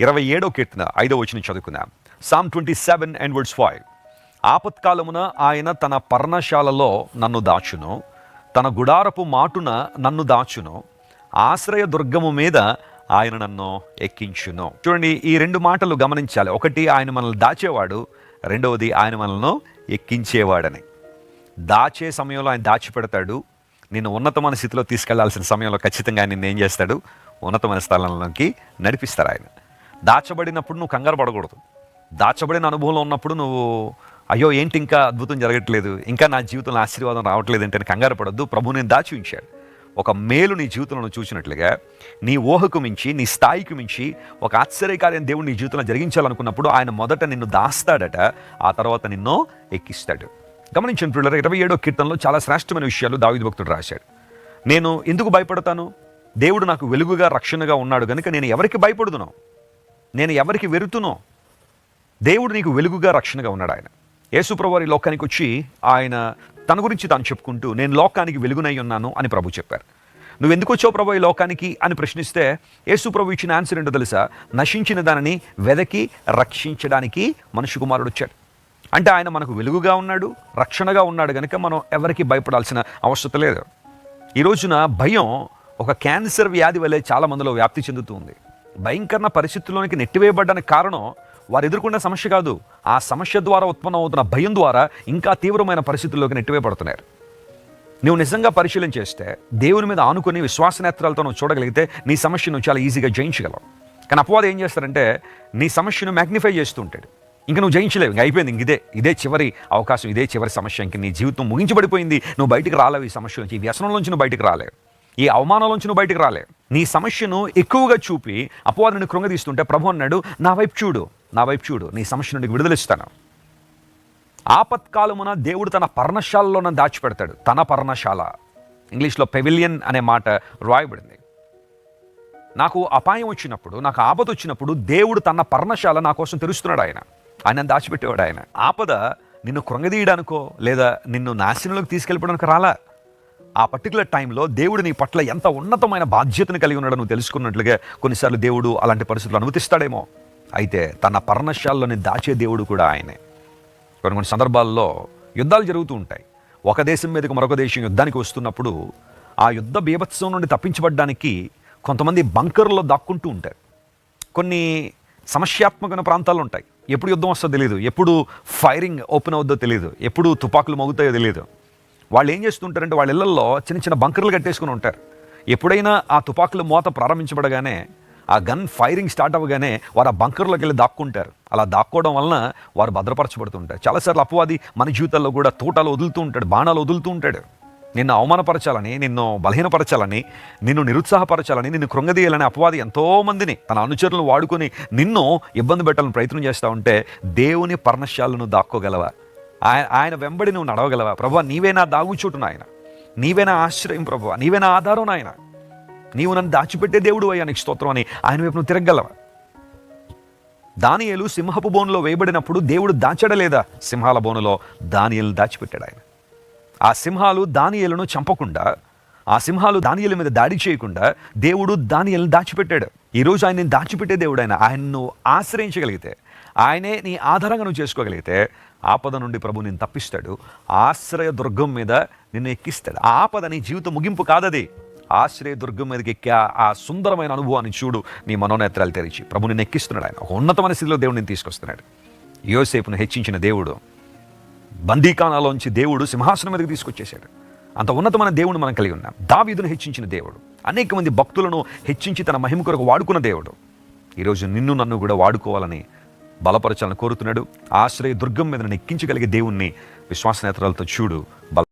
ఇరవై ఏడో కీర్తన ఐదో వచ్చిన చదువుకుందాం. Psalm twenty seven and words five ఆపత్కాలమున ఆయన తన పర్ణశాలలో నన్ను దాచును. తన గుడారపు మాటున నన్ను దాచును. ఆశ్రయ దుర్గము మీద ఆయన నన్ను ఎక్కించును. చూడండి ఈ రెండు మాటలు గమనించాలి. ఒకటి ఆయన మనల్ని దాచేవాడు. రెండవది ఆయన మనల్ని ఎక్కించేవాడని. దాచే సమయంలో ఆయన దాచిపెడతాడు. నిన్ను ఉన్నతమైన స్థితిలో తీసుకెళ్ళాల్సిన సమయంలో ఖచ్చితంగా ఆయన నిన్ను ఏం చేస్తాడు? ఉన్నతమైన స్థలంలోకి నడిపిస్తారు ఆయన. దాచబడినప్పుడు నువ్వు కంగారు పడకూడదు. దాచబడిన అనుభవంలో ఉన్నప్పుడు నువ్వు అయ్యో ఏంటి ఇంకా అద్భుతం జరగట్లేదు? ఇంకా నా జీవితంలో ఆశీర్వాదం రావట్లేదు అంటే కంగారు పడద్దు. ప్రభు నేను దాచి ఉంచాడు ఒక మేలు నీ జీవితంలో చూసినట్లుగా నీ ఊహకు మించి నీ స్థాయికి మించి ఒక ఆశ్చర్యకార్యం దేవుడు నీ జీవితంలో జరిగించాలనుకున్నప్పుడు ఆయన మొదట నిన్ను దాస్తాడట ఆ తర్వాత నిన్ను ఎక్కిస్తాడు. గమనించిన పిల్లలు ఇరవై ఏడో కీర్తనలో చాలా శ్రేష్టమైన విషయాలు దావిది భక్తుడు రాశాడు. నేను ఎందుకు భయపడతాను? దేవుడు నాకు వెలుగుగా రక్షణగా ఉన్నాడు కనుక నేను ఎవరికి భయపడుదును? నేను ఎవరికి వెరుతునో దేవుడు నీకు వెలుగుగా రక్షణగా ఉన్నాడు ఆయన. యేసుప్రవారి లోకానికి వచ్చి ఆయన తన గురించి తాను చెప్పుకుంటూ నేను లోకానికి వెలుగునై ఉన్నాను అని ప్రభు చెప్పారు. నువ్వు ఎందుకు వచ్చావు ప్రభు ఈ లోకానికి? అని ప్రశ్నిస్తే యేసు ప్రభు ఇచ్చిన ఆన్సర్ ఏంటో తెలుసా? నశించిన దానిని వెదకి రక్షించడానికి మనుషు కుమారుడు వచ్చాడు. అంటే ఆయన మనకు వెలుగుగా ఉన్నాడు రక్షణగా ఉన్నాడు కనుక మనం ఎవరికి భయపడాల్సిన అవసరం లేదు. ఈ రోజున భయం ఒక క్యాన్సర్ వ్యాధి వల్లే చాలా మందిలో వ్యాప్తి చెందుతుంది భయంకర పరిస్థితుల్లోనికి నెట్టివేయబడ్డానికి కారణం వారు ఎదుర్కొన్న సమస్య కాదు. ఆ సమస్య ద్వారా ఉత్పన్నమవుతున్న భయం ద్వారా ఇంకా తీవ్రమైన పరిస్థితుల్లోకి నెట్టివేయబడుతున్నారు. నువ్వు నిజంగా పరిశీలన చేస్తే దేవుని మీద ఆనుకుని విశ్వాసనేత్రాలతో నువ్వు చూడగలిగితే నీ సమస్యను చాలా ఈజీగా జయించగలవు. కానీ అపవాదం ఏం చేస్తారంటే నీ సమస్యను మ్యాగ్నిఫై చేస్తూ ఉంటాడు. ఇంకా నువ్వు జయించలేవు ఇంక అయిపోయింది ఇంక ఇదే ఇదే చివరి అవకాశం ఇదే చివరి సమస్య ఇంక నీ జీవితం ముగించబడిపోయింది నువ్వు బయటికి రాలేవు ఈ సమస్య నుంచి ఈ వ్యసనంలోంచి నువ్వు బయటికి రాలేవు. ఈ అవమానంలోంచి నువ్వు బయటికి రాలేవు. నీ సమస్యను ఎక్కువగా చూపి అపవాదిని కృంగదీస్తుంటే ప్రభు అన్నాడు నా వైపు చూడు నా వైపు చూడు నీ సమస్య నుండి విడుదలిస్తాను. ఆపత్కాలమున దేవుడు తన పర్ణశాలలోన దాచిపెడతాడు. తన పర్ణశాల. ఇంగ్లీష్లో పెవిలియన్ అనే మాట రాయబడింది నాకు అపాయం వచ్చినప్పుడు నాకు ఆపద వచ్చినప్పుడు దేవుడు తన పర్ణశాల నా కోసం తెరుస్తున్నాడు ఆయన. ఆయన దాచిపెట్టేవాడు ఆయన. ఆపద నిన్ను కృంగదీయడానికో లేదా నిన్ను నాశనంలోకి తీసుకెళ్ళిపోవడానికి రాలా. ఆ పర్టికులర్ టైంలో దేవుడు నీ పట్ల ఎంత ఉన్నతమైన బాధ్యతను కలిగి ఉన్నాడో నువ్వు తెలుసుకున్నట్లుగా కొన్నిసార్లు దేవుడు అలాంటి పరిస్థితులు అనుమతిస్తాడేమో. అయితే తన పర్ణశాలలోని దాచే దేవుడు కూడా ఆయనే. కొన్ని కొన్ని సందర్భాల్లో యుద్ధాలు జరుగుతూ ఉంటాయి. ఒక దేశం మీదకి మరొక దేశం యుద్ధానికి వస్తున్నప్పుడు ఆ యుద్ధ బీభత్సం నుండి తప్పించబడడానికి కొంతమంది బంకర్లో దాక్కుంటూ ఉంటారు. కొన్ని సమస్యాత్మకమైన ప్రాంతాలు ఉంటాయి. ఎప్పుడు యుద్ధం వస్తుందో తెలియదు ఎప్పుడు ఫైరింగ్ ఓపెన్ అవుద్దో తెలియదు ఎప్పుడు తుపాకులు మోగుతాయో తెలియదు వాళ్ళు ఏం చేస్తుంటారంటే వాళ్ళ ఇళ్ళలో చిన్న చిన్న బంకర్లు కట్టేసుకుని ఉంటారు. ఎప్పుడైనా ఆ తుపాకుల మోత ప్రారంభించబడగానే ఆ గన్ ఫైరింగ్ స్టార్ట్ అవ్వగానే వారు ఆ బంకర్లోకి వెళ్ళి దాక్కుంటారు. అలా దాక్కోవడం వలన వారు భద్రపరచబడుతుంటారు. చాలాసార్లు అపవాది మన జీవితాల్లో కూడా తోటలు వదులుతూ ఉంటాడు బాణాలు వదులుతూ ఉంటాడు. నిన్ను అవమానపరచాలని నిన్ను బలహీనపరచాలని నిన్ను నిరుత్సాహపరచాలని నిన్ను కృంగదీయాలని అపవాది ఎంతోమందిని తన అనుచరులను వాడుకొని నిన్ను ఇబ్బంది పెట్టాలని ప్రయత్నం చేస్తూ ఉంటే దేవుని పర్ణశాలను దాక్కోగలవా? ఆయన ఆయన వెంబడి నువ్వు నడవగలవా? ప్రభు నీవే నా దాగుచోటు నాయన. నీవే నా ఆశ్రయం ప్రభు నీవే నా ఆధారం నాయన. నీవు నన్ను దాచిపెట్టే దేవుడు అయ్యా నీకు స్తోత్రం అని ఆయన వైపు నువ్వు తిరగలవా దానియలు సింహపు బోనులో వేయబడినప్పుడు దేవుడు దాచడలేదా? సింహాల బోనులో దానియేలు దాచిపెట్టాడు ఆయన. ఆ సింహాలు దానియలను చంపకుండా ఆ సింహాలు దానియల మీద దాడి చేయకుండా దేవుడు దానియలను దాచిపెట్టాడు. ఈరోజు ఆయన దాచిపెట్టే దేవుడు ఆయన. ఆయన్ను ఆశ్రయించగలిగితే ఆయనే నీ ఆధారంగా నువ్వు చేసుకోగలిగితే ఆపద నుండి ప్రభు నేను తప్పిస్తాడు. ఆశ్రయ దుర్గం మీద నిన్ను ఎక్కిస్తాడు. ఆ ఆపద నీ జీవితం ముగింపు కాదది. ఆశ్రయ దుర్గం మీదకి ఎక్కి ఆ- సుందరమైన అనుభవాన్ని చూడు నీ మనోనేత్రాలు తెరిచి. ప్రభు నిన్ను ఎక్కిస్తున్నాడు ఆయన. ఒక ఉన్నతమైన స్థితిలో దేవుడు తీసుకొస్తున్నాడు. యోసేపును హెచ్చించిన దేవుడు బందీకానాలోంచి దేవుడు సింహాసనం మీదకి తీసుకొచ్చేశాడు. అంత ఉన్నతమైన దేవుడు మనం కలిగి ఉన్నాం. దావీదును హెచ్చించిన దేవుడు అనేక మంది భక్తులను హెచ్చించి తన మహిమ కొరకు వాడుకున్న దేవుడు. ఈరోజు నిన్ను నన్ను కూడా వాడుకోవాలని బలపరచాలని కోరుతున్నాడు. ఆశ్రయ దుర్గం మీద నెక్కించగలిగే దేవుణ్ణి విశ్వాసనేత్రాలతో చూడు. బల